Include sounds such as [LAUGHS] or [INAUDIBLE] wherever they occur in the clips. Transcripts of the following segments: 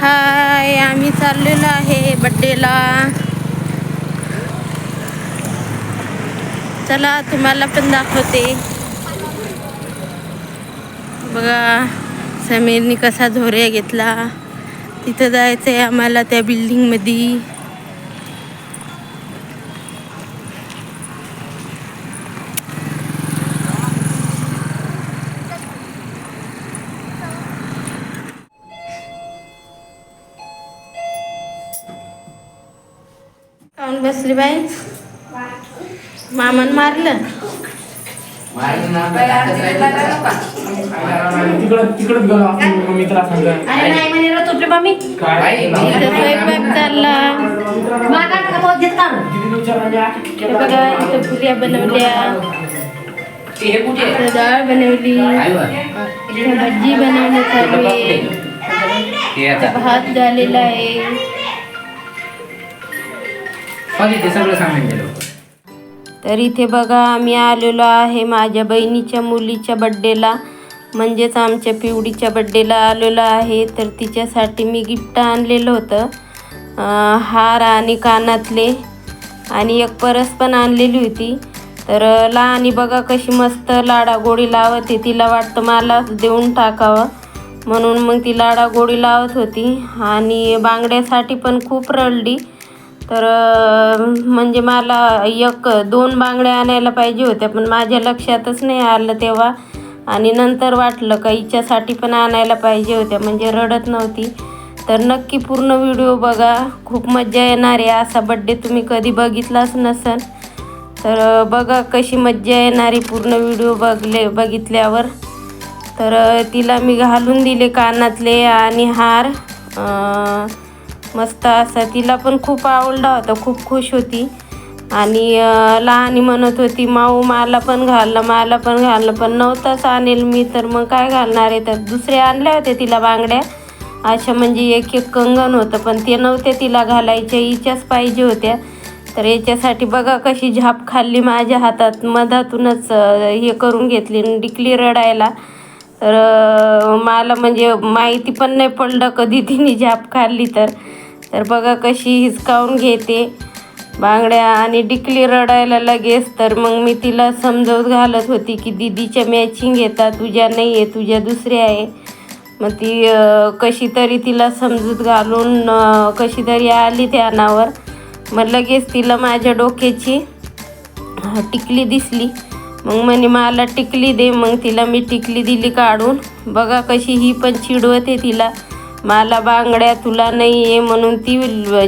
हाय आम्ही चाललेलो आहे बड्डेला चला तुम्हाला पण दाखवते. बघा समीरनी कसा झोऱ्या घेतला. तिथं जायचं आहे आम्हाला त्या बिल्डिंगमध्ये काऊन बसली बाई मामन मारलं तिकडं तिकडच गेलो आपण मित्रा संग अरे नाही म्हणे रे तुझे मम्मी. काय? इथं स्वयंपाक चालला. हे बघा इथं पुऱ्या बनवल्या. इथं डाळ बनवली. इथं भजी बनवणं चालू आहे इथं भात झालेला आहे. सगळं तर इथे बघा आम्ही आलेलो आहे माझ्या बहिणीच्या मुलीच्या बड्डेला म्हणजेच आमच्या पिवडीच्या बड्डेला आलेलो आहे. तर तिच्यासाठी मी गिफ्ट आणलेलं होतं. हार आणि कानातले. आणि एक परस पण आणलेली होती. तर लहानी बघा कशी मस्त लाडा गोडी लावते तिला वाटतं मला देऊन टाकावं. म्हणून मग ती लाडा गोडी लावत होती. आणि बांगड्यासाठी पण खूप रडली. तर म्हणजे मला एक दोन बांगड्या आणायला पाहिजे होत्या पण माझ्या लक्षातच नाही आलं तेव्हा. आणि नंतर वाटलं का हिच्यासाठी पण आणायला पाहिजे होत्या म्हणजे रडत नव्हती. तर नक्की पूर्ण व्हिडिओ बघा खूप मज्जा येणार आहे. असा बड्डे तुम्ही कधी बघितलाच नसन तर बघा कशी मज्जा येणारी पूर्ण व्हिडिओ बघले बघितल्यावर. तर तिला मी घालून दिले कानातले आणि हार. मस्त असा. तिला पण खूप आवडला होता खूप खुश होती. आणि लहानी म्हणत होती माऊ मला पण घाललं मला पण घाललं पण नव्हताच आणेल मी तर मग काय घालणार आहे? तर दुसरे आणल्या होत्या तिला बांगड्या. अशा म्हणजे एक एक कंगन होतं पण ते नव्हते तिला घालायच्या हिच्याच पाहिजे होत्या. तर याच्यासाठी बघा कशी झाप खाल्ली माझ्या हातात. मधातूनच हे करून घेतली डिकली रडायला. तर मला म्हणजे माहिती पण नाही पडलं कधी तिने झाप खाल्ली तर. तर बघा कशी हिसकावून घेते. बांगड्या आणि डिकली रडायला लगेच. तर मग मी तिला समजवत घालत होती की दीदीच्या मॅचिंग येतात तुझ्या नाही आहे तुझ्या दुसऱ्या आहे. मग ती कशी तरी तिला समजूत घालून कशी तरी आली त्या अनावर. मग लगेच तिला माझ्या डोक्याची टिकली दिसली. मग म्हणे मला टिकली दे. मग तिला मी टिकली दिली काढून. बघा कशी ही पण चिडवते तिला. मला बांगड्या तुला नाही आहे म्हणून ती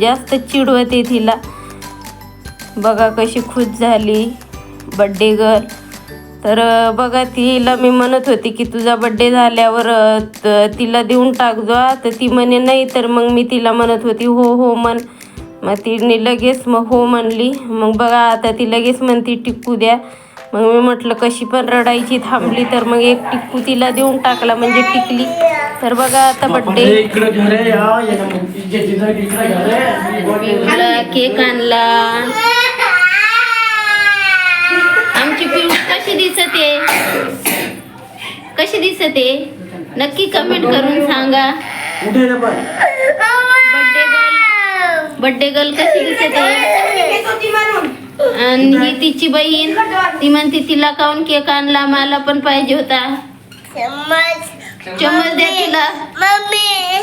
जास्त चिडवते तिला. बघा कशी खुश झाली. बड्डे गर्ल तर बघा तिला मी म्हणत होती की तुझा बड्डे झाल्यावर तिला देऊन टाक जा. तर ती म्हणे नाही तर मग मी तिला म्हणत होती हो हो म्हण. मग तिने लगेच मग हो म्हणली. मग बघा आता ती लगेच म्हणती टिकू द्या. मग मी म्हटलं कशी पण रडायची थांबली तर मग एक टिक्कू तिला देऊन टाकला म्हणजे टिकली. तर बघा आता बड्डे केक आणला. आमची पिऊ कशी दिसते? कशी दिसते? नक्की कमेंट करून सांगा. बड्डे गर्ल बड्डे गर्ल कशी दिसते? आणि ही तिची बहीण. ती म्हणते तिला काऊन केक आणला? मला पण पाहिजे होता. चम्मच. द्या तिला.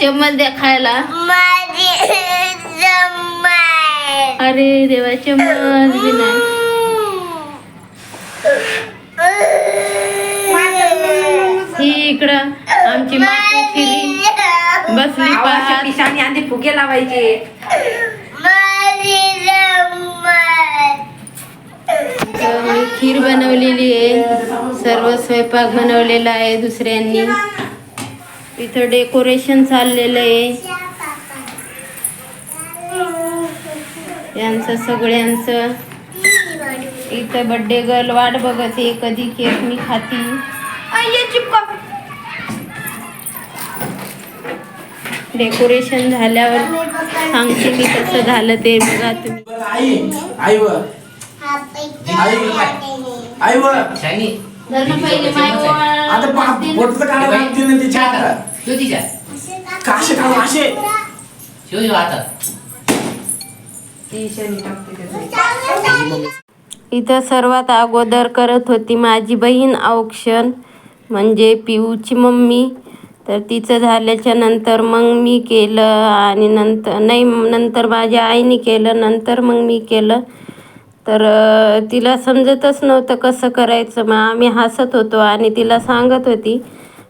चम्मच द्या खायला. अरे देवा चम्मच बी नाही. ही इकडं आमची माती फिरी बसली पाहत. आणि फुगे लावायचे. खीर बनवलेली आहे. सर्व स्वयंपाक बनवलेला आहे दुसऱ्यांनी. इथं डेकोरेशन चाललेलं आहे. यांचं सगळ्यांचं. इथं बड्डे गर्ल वाट बघते कधी केक मी खाती. डेकोरेशन झाल्यावर सांगते मी कसं झालं ते बघा तुम्ही. आई वर पहिले माय आता काढावं ना तिच्या हातात. काशे माशे शिव शिव हातात. ती शनी टाकते त्याचं. इथं सर्वात अगोदर करत होती माझी बहीण औक्षण म्हणजे पिऊची मम्मी. तर तिचं झाल्याच्यानंतर मग मी केलं आणि नंतर नाही नंतर माझ्या आईने केलं नंतर मग मी केलं. तर तिला समजतच नव्हतं कसं करायचं. मग आम्ही हसत होतो आणि तिला सांगत होती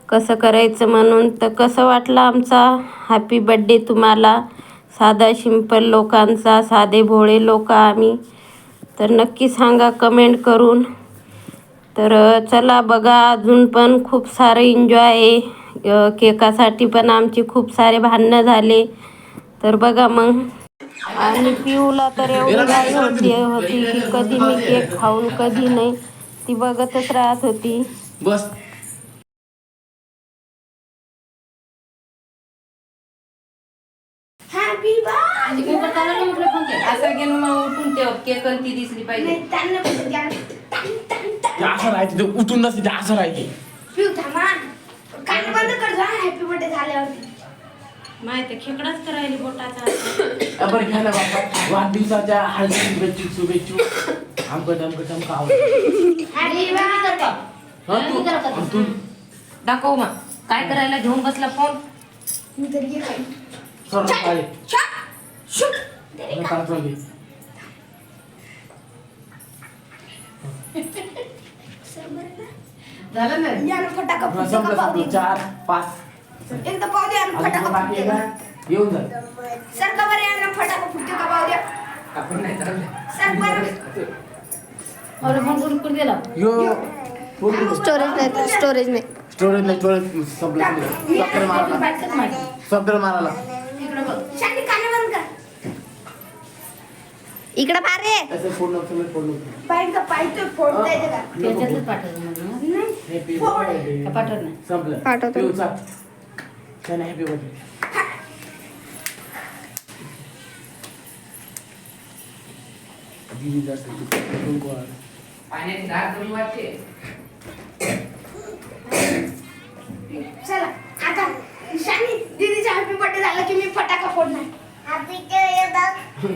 कसं करायचं म्हणून तर कसं वाटलं आमचा? हॅपी बड्डे तुम्हाला. साधा सिंपल लोकांचा साधे भोळे लोक आम्ही. तर नक्की सांगा कमेंट करून. तर चला बघा अजून पण खूप सारं एन्जॉय आहे. केकासाठी पण आमची खूप सारे भांडणं झाले. तर बघा मग. आणि पिऊला तर एवढी घाई होती होती. की कधी मी केक खाऊन कधी नाही. ती बघतच राहत होती. बस. असं गेलो मग उठून ते केक ती दिसली पाहिजे. असं उठून नसते असं राहायचे. हॅपी बर्थडे झाल्यावरती. माहिती खेकडाच करायला बोटाचा आपण घ्या ना बाबा. वाढदिवसाच्या हळदी शुभेच्छू शुभेच्छू. आवड हा तू हा, दाखव मग. काय करायला घेऊन बसला फोन? मी तरी काय. झालं ना? यानं फटाका चार पाच. एकदा पाव दे आणि अजून फटाका बाकी आहे फुटका का येऊन जा सर का बरं यानं फटाका फुटका पाव द्या आपण नाही चालले सर बरं अरे फोन करून करून दिला यो पूर्ण स्टोरेज नाही स्टोरेज नाही स्टोरेज नाही स्टोरेज संपलं संपलं सॉफ्टवेअर मारायला सॉफ्टवेअर मारायला शांती काने बंद कर इकडे पारे असं पूर्ण सगळं पूर्ण बाईक का पाहिजे फोडता येते का त्याच्यातच पाठवलं म्हणून नाही हॅपी फोड. बर्थडे पाठवलं नाही संपलं पाठवतो. बर्थडे दीदी जास्त कुंकू वाढ. पाण्याची धार कमी वाटते. चला आता शानी दीदीचा हॅपी बर्थडे झाला की मी फटाका फोडणार. हॅपी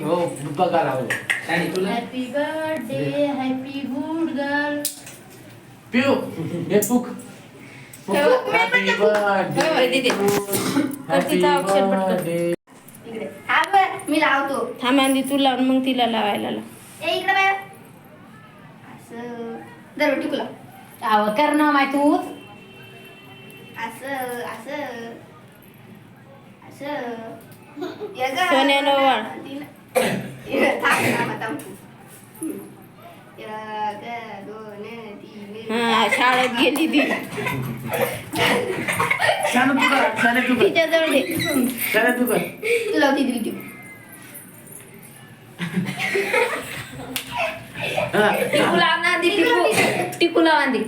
हो बघा राहू आणि तुला? Happy birthday happy good girl Piu. हे पुक हॅपी. बर्थडे हा मी लावतो. थांब आधी तू लावून मग तिला लावायला लाव. ए इकडे बाय असं. आव कर ना माय तूच असं असं. असं. सोन्यानं थांब, थांब, थांब. हा शाळेत गेली ती. शाने तू कर शाने तू कर. तिच्याजवळ दे. शाने तू कर. तू. हा, टिकू लाव ना दी टिकू टिकूला ये.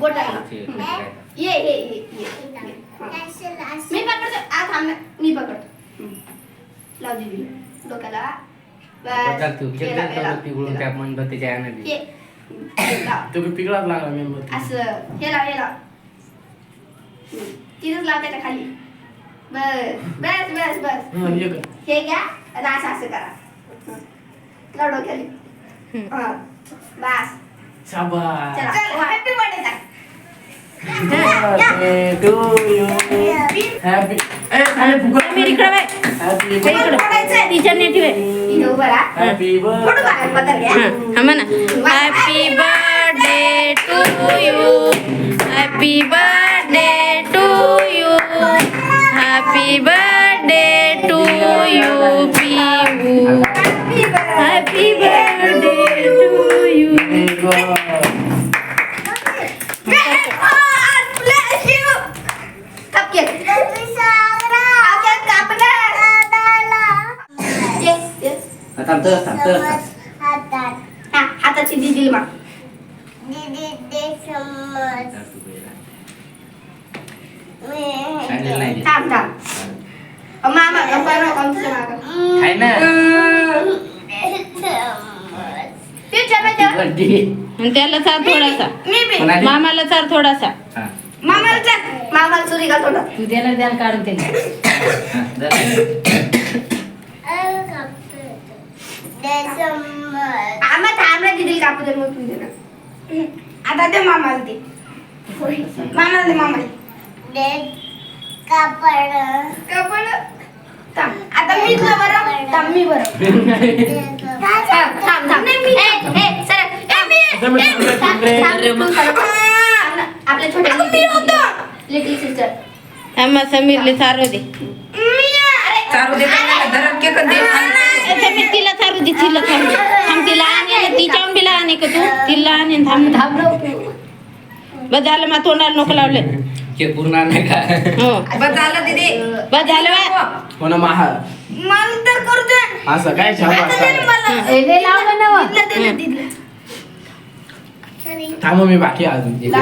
बोटाला. ये ये. ये. मी पकडतो. आ थांब मी पकडतो. लाव दीदीला डोक्याला. बस. तू हे लाव, हे लाव, पिघळून हे त्या लाव. मनबत्तीच्या ये यानं हे लाव. तो पिकळाच लागला मेणबत्ती असं हे लाव हे लाव हम्म. तिथंच लाव त्याच्याखाली बस बस बस बस हा, ये कर हे घ्या आणि असं असं करा हं. लाव डोक्याला हा बस शाबास चला हॅपी बर्थडे सांग birthday to you. Happy. ए, खाली फुगा. मी इकडे बाय Happy हे इकडे तिच्या नेटी बाय इथं उभं राहा Happy फोटो birthday. काढा पत्र घ्या हा म्हणा happy birthday to you happy birthday to you happy birthday to you Piu happy birthday थांबतं थांबतं हाताची दिदी नाही. थांब थांब. मामा ना. आणि त्याला चार थोडासा. मी बी कोणाला? मामाला चार थोडासा. हा. मामाला चल मामाला सुरी घाल थोडं तू देणार द्याल काढून त्याला. हा. आम्हा थांबला दिदी कापू दे मग तू दे ना आता दे मामाला दे मामाला दे मामाला. कापड थांब. आता मी तुला बरं थांब मी बरं. [LAUGHS] थांब ए, ए, सर, ए, मी- तू. हा, आपल्या छोट्या लिटिल सिस्टर थांबा. समीरले चारू दे. चारू दे तिला चारू दे तिला चारू दे थांब तिला आणि तिच्याहून बी लहान आहे का तू? तिला आणि थांब थांब. बस झालं मग तोंडाला नको लावलं केक पूर्ण नाही का? हो। बस झालं दीदी। बस झालं बा कोणा महा मला तर करू दे। असं काय छान लावलं ना. थांब मी बाकी अजून दिलं?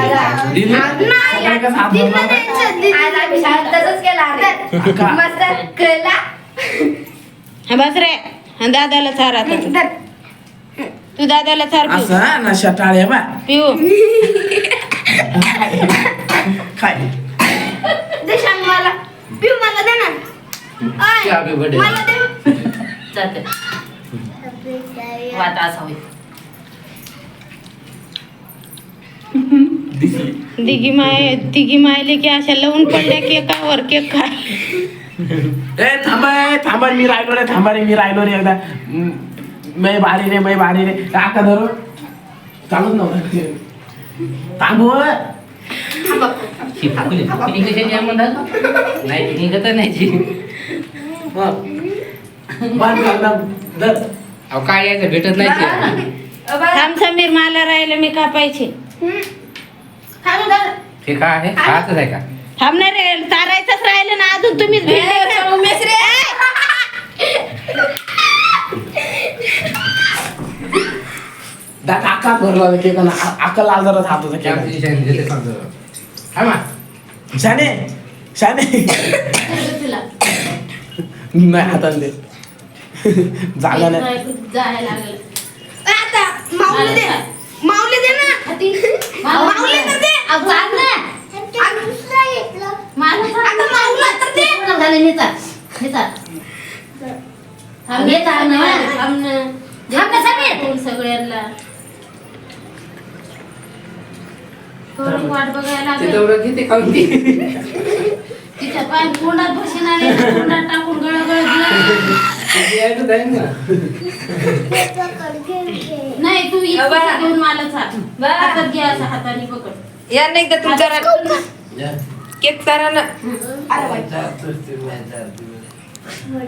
बस रे हा दादाला चार आता तू. दादाला चार पिऊ असं बा पिऊ काय दे शांत मला पिऊ मला दे ना आय, Happy birthday. मला दे जाते वाटा असा होईल दिसली दिगी माय तिघी मायले की अशा लावून पडल्या केकावर केक खा ए थांबा ए, थांबा मी राहिलो रे थांबा रे मी राहिलो रे एकदा. म, बारी रे मै बारी रे. काका धरो. चालूच नव्हतं. थांबव ही? नाही काय यायचं? भेटत नाही. थांब समीर मला राहिलं मी कापायचे. थांब. हे काय आहे? खायचंच आहे का? थांब रे चारायचंच राहिलं ना अजून तुम्हीच? उमेश रे दा काका भरला होता केक ना अक्का लाल जरा हात होता केक. हा मा. शाने शाने. नाही हातात दे. जागा नाही. जायला लागलं. आता माऊली दे. माऊली दे ना. माऊली दे. सगळ्यांना. वाट बघायला तिच्या पाय आले ना, तोंडात टाकून गळगळ नाही तू. घेऊन मला चाल. हातात घे असं हाताने पकड. या नाही तर तुमच्या केक करा ना. अरे बाई.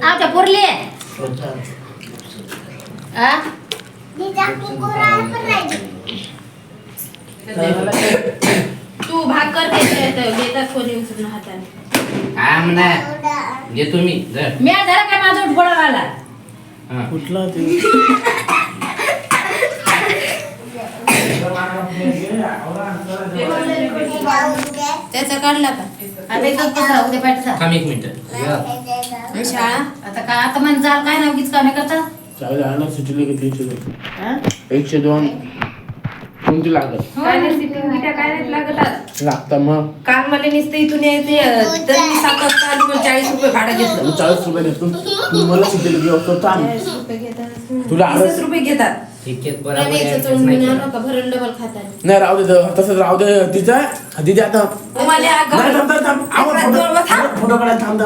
आमच्या पोरली. आ? तू भाकर घेतात कोणी उचलून हाताने. हा म्हणा. घेतो मी मी जरा काय माझा उठबोळा आला. हा. कुठला त्याचा काढला का? आता इथं बसा उद्या पाठचा थांब एक मिनिट. शाळा आता काय आता म्हणजे जाल काय ना उगीच कामे करता? चालेल आणा सुचले किती एकशे दोन? एकशे दोन. कोणती लागत? काय नाही सिटिंग मिठा काय नाही लागत लागतं मग. काल मला नुसतं इथून यायचे तर मी सात वाजता आली मला चाळीस रुपये भाडं घेतलं. मग चाळीस रुपये देतो. तू मला सुचले असतो तुला वीसच रुपये घेतात. नाही राहू दे त- तसंच राहू दे तिचं दिदी आता फोटो- काढायला थांब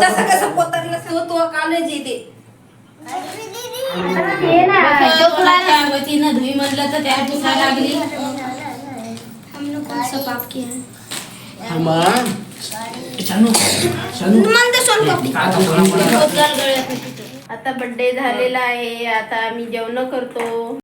धुई तर त्या लागली. है आता बर्थडे झालेला आहे आता आम्ही जेवण करतो.